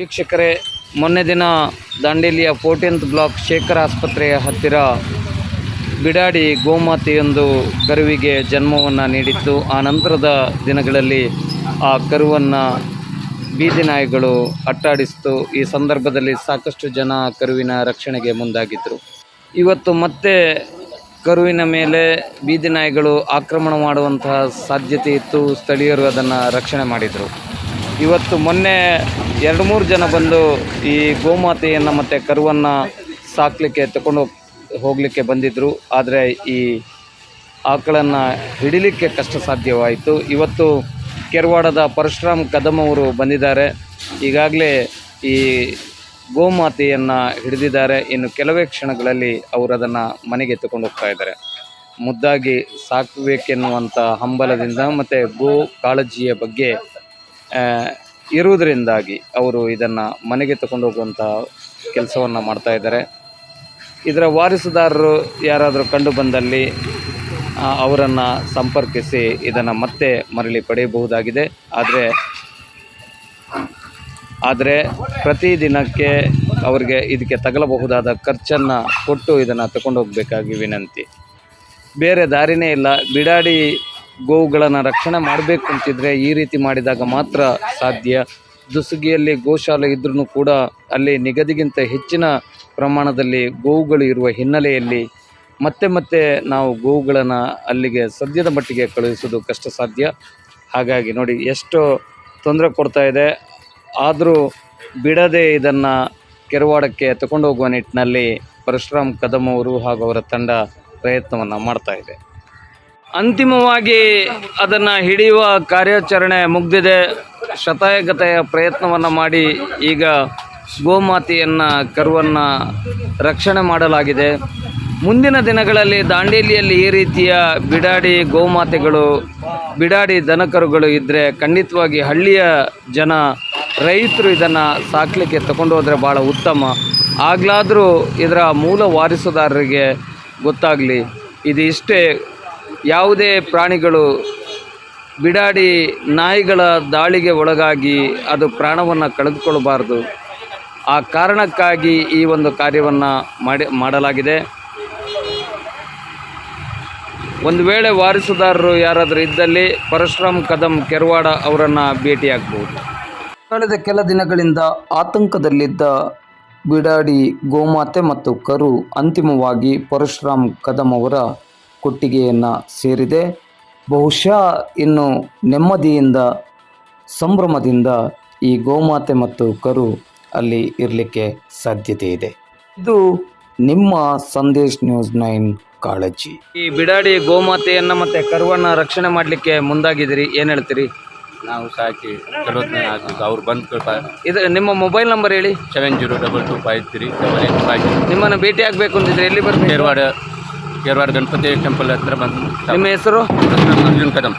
ವೀಕ್ಷಕರೇ, ಮೊನ್ನೆ ದಿನ ದಾಂಡೇಲಿಯ ಫೋರ್ಟೀನ್ತ್ ಬ್ಲಾಕ್ ಶೇಖರ ಆಸ್ಪತ್ರೆಯ ಹತ್ತಿರ ಬಿಡಾಡಿ ಗೋಮಾತೆಯೊಂದು ಕರುವಿಗೆ ಜನ್ಮವನ್ನು ನೀಡಿತ್ತು. ಆ ನಂತರದ ದಿನಗಳಲ್ಲಿ ಆ ಕರುವನ್ನು ಬೀದಿ ನಾಯಿಗಳು ಅಟ್ಟಾಡಿಸಿತು. ಈ ಸಂದರ್ಭದಲ್ಲಿ ಸಾಕಷ್ಟು ಜನ ಕರುವಿನ ರಕ್ಷಣೆಗೆ ಮುಂದಾಗಿದ್ದರು ಇವತ್ತು ಮತ್ತೆ ಕರುವಿನ ಮೇಲೆ ಬೀದಿ ನಾಯಿಗಳು ಆಕ್ರಮಣ ಮಾಡುವಂತಹ ಸಾಧ್ಯತೆ ಇತ್ತು. ಸ್ಥಳೀಯರು ಅದನ್ನು ರಕ್ಷಣೆ ಮಾಡಿದರು. ಇವತ್ತು ಮೊನ್ನೆ ಎರಡು ಮೂರು ಜನ ಬಂದು ಈ ಗೋಮಾತೆಯನ್ನು ಮತ್ತು ಕರುವನ್ನು ಸಾಕಲಿಕ್ಕೆ ತಗೊಂಡು ಹೋಗಲಿಕ್ಕೆ ಬಂದಿದ್ದರು ಆದರೆ ಈ ಆಕಳನ್ನು ಹಿಡಿಲಿಕ್ಕೆ ಕಷ್ಟ ಸಾಧ್ಯವಾಯಿತು. ಇವತ್ತು ಕೆರವಾಡದ ಪರಶುರಾಮ್ ಕದಮ್ ಅವರು ಬಂದಿದ್ದಾರೆ. ಈಗಾಗಲೇ ಈ ಗೋಮಾತೆಯನ್ನು ಹಿಡಿದಿದ್ದಾರೆ. ಇನ್ನು ಕೆಲವೇ ಕ್ಷಣಗಳಲ್ಲಿ ಅವರು ಅದನ್ನು ಮನೆಗೆ ತಗೊಂಡು ಹೋಗ್ತಾ ಇದ್ದಾರೆ. ಮುದ್ದಾಗಿ ಸಾಕಬೇಕೆನ್ನುವಂಥ ಹಂಬಲದಿಂದ ಮತ್ತು ಗೋ ಕಾಳಜಿಯ ಬಗ್ಗೆ ಇರುವುದರಿಂದಾಗಿ ಅವರು ಇದನ್ನು ಮನೆಗೆ ತಗೊಂಡು ಹೋಗುವಂಥ ಕೆಲಸವನ್ನು ಮಾಡ್ತಾ ಇದ್ದಾರೆ. ಇದರ ವಾರಿಸುದಾರರು ಯಾರಾದರೂ ಕಂಡು ಬಂದಲ್ಲಿ ಅವರನ್ನು ಸಂಪರ್ಕಿಸಿ ಇದನ್ನು ಮತ್ತೆ ಮರಳಿ ಪಡೆಯಬಹುದಾಗಿದೆ. ಆದರೆ ಆದರೆ ಪ್ರತಿದಿನಕ್ಕೆ ಅವರಿಗೆ ಇದಕ್ಕೆ ತಗಲಬಹುದಾದ ಖರ್ಚನ್ನು ಕೊಟ್ಟು ಇದನ್ನು ತಗೊಂಡು ಹೋಗಬೇಕಾಗಿ ವಿನಂತಿ. ಬೇರೆ ದಾರಿನೇ ಇಲ್ಲ. ಬಿಡಾಡಿ ಗೋವುಗಳನ್ನು ರಕ್ಷಣೆ ಮಾಡಬೇಕು ಅಂತಿದ್ರೆ ಈ ರೀತಿ ಮಾಡಿದಾಗ ಮಾತ್ರ ಸಾಧ್ಯ. ದುಸುಗಿಯಲ್ಲಿ ಗೋಶಾಲೆ ಇದ್ರೂ ಕೂಡ ಅಲ್ಲಿ ನಿಗದಿಗಿಂತ ಹೆಚ್ಚಿನ ಪ್ರಮಾಣದಲ್ಲಿ ಗೋವುಗಳು ಇರುವ ಹಿನ್ನೆಲೆಯಲ್ಲಿ ಮತ್ತೆ ಮತ್ತೆ ನಾವು ಗೋವುಗಳನ್ನು ಅಲ್ಲಿಗೆ ಸದ್ಯದ ಮಟ್ಟಿಗೆ ಕಳುಹಿಸೋದು ಕಷ್ಟ ಸಾಧ್ಯ. ಹಾಗಾಗಿ ನೋಡಿ ಎಷ್ಟು ತೊಂದರೆ ಕೊಡ್ತಾ ಇದೆ. ಆದರೂ ಬಿಡದೆ ಇದನ್ನು ಕೆರವಾಡಕ್ಕೆ ತಗೊಂಡು ಹೋಗುವ ನಿಟ್ಟಿನಲ್ಲಿ ಪರಶುರಾಮ್ ಕದಮ್ ಅವರು ಹಾಗೂ ಅವರ ತಂಡ ಪ್ರಯತ್ನವನ್ನು ಮಾಡ್ತಾ ಇದೆ. ಅಂತಿಮವಾಗಿ ಅದನ್ನು ಹಿಡಿಯುವ ಕಾರ್ಯಾಚರಣೆ ಮುಗ್ದಿದೆ. ಶತಾಯಗತೆಯ ಪ್ರಯತ್ನವನ್ನು ಮಾಡಿ ಈಗ ಗೋಮಾತೆಯನ್ನು, ಕರುವನ್ನು ರಕ್ಷಣೆ ಮಾಡಲಾಗಿದೆ. ಮುಂದಿನ ದಿನಗಳಲ್ಲಿ ದಾಂಡೇಲಿಯಲ್ಲಿ ಈ ರೀತಿಯ ಬಿಡಾಡಿ ಗೋಮಾತೆಗಳು, ಬಿಡಾಡಿ ದನಕರುಗಳು ಇದ್ದರೆ ಖಂಡಿತವಾಗಿ ಹಳ್ಳಿಯ ಜನ, ರೈತರು ಇದನ್ನು ಸಾಕಲಿಕ್ಕೆ ತಗೊಂಡು ಹೋದರೆ ಭಾಳ ಉತ್ತಮ. ಆಗಲಾದರೂ ಇದರ ಮೂಲ ವಾರಿಸುದಾರರಿಗೆ ಗೊತ್ತಾಗಲಿ. ಇದಿಷ್ಟೇ ಯಾವುದೇ ಪ್ರಾಣಿಗಳು ಬಿಡಾಡಿ ನಾಯಿಗಳ ದಾಳಿಗೆ ಒಳಗಾಗಿ ಅದು ಪ್ರಾಣವನ್ನು ಕಳೆದುಕೊಳ್ಳಬಾರ್ದು. ಆ ಕಾರಣಕ್ಕಾಗಿ ಈ ಒಂದು ಕಾರ್ಯವನ್ನು ಮಾಡಿ, ಮಾಡಲಾಗಿದೆ. ಒಂದು ವೇಳೆ ವಾರಿಸುದಾರರು ಯಾರಾದರೂ ಇದ್ದಲ್ಲಿ ಪರಶುರಾಮ್ ಕದಂ ಕೆರವಾಡ ಅವರನ್ನು ಭೇಟಿಯಾಗಬಹುದು. ಕಳೆದ ಕೆಲ ದಿನಗಳಿಂದ ಆತಂಕದಲ್ಲಿದ್ದ ಬಿಡಾಡಿ ಗೋಮಾತೆ ಮತ್ತು ಕರು ಅಂತಿಮವಾಗಿ ಪರಶುರಾಮ್ ಕದಂ ಅವರ ಕೊಟ್ಟಿಗೆಯನ್ನು ಸೇರಿದೆ. ಬಹುಶಃ ಇನ್ನು ನೆಮ್ಮದಿಯಿಂದ ಸಂಭ್ರಮದಿಂದ ಈ ಗೋಮಾತೆ ಮತ್ತು ಕರು ಅಲ್ಲಿ ಇರಲಿಕ್ಕೆ ಸಾಧ್ಯತೆ ಇದೆ. ಇದು ನಿಮ್ಮ ಸಂದೇಶ್ ನ್ಯೂಸ್ ನೈನ್ ಕಾಳಜಿ. ಈ ಬಿಡಾಡಿ ಗೋಮಾತೆಯನ್ನು ಮತ್ತು ಕರುವನ್ನು ರಕ್ಷಣೆ ಮಾಡಲಿಕ್ಕೆ ಮುಂದಾಗಿದ್ದೀರಿ ಏನು ಹೇಳ್ತೀರಿ? ನಾವು ಸಾಕಿ ಆಗ್ಬೇಕು ಅವ್ರು ಬಂದು ಇದು ನಿಮ್ಮ ಮೊಬೈಲ್ ನಂಬರ್ ಹೇಳಿ. Seven zero double two five three double eight five. ನಿಮ್ಮನ್ನು ಭೇಟಿ ಆಗಬೇಕು ಅಂತಿದ್ರೆ ಎಲ್ಲಿ ಬರ್ತೀವಿ ಕೇರವಾಡ ಕೇರವಾಡ ಗಣಪತಿ ಟೆಂಪಲ್ ಹತ್ರ ಬಂದು ನಿಮ್ಮ ಹೆಸರು? ಕದಂ.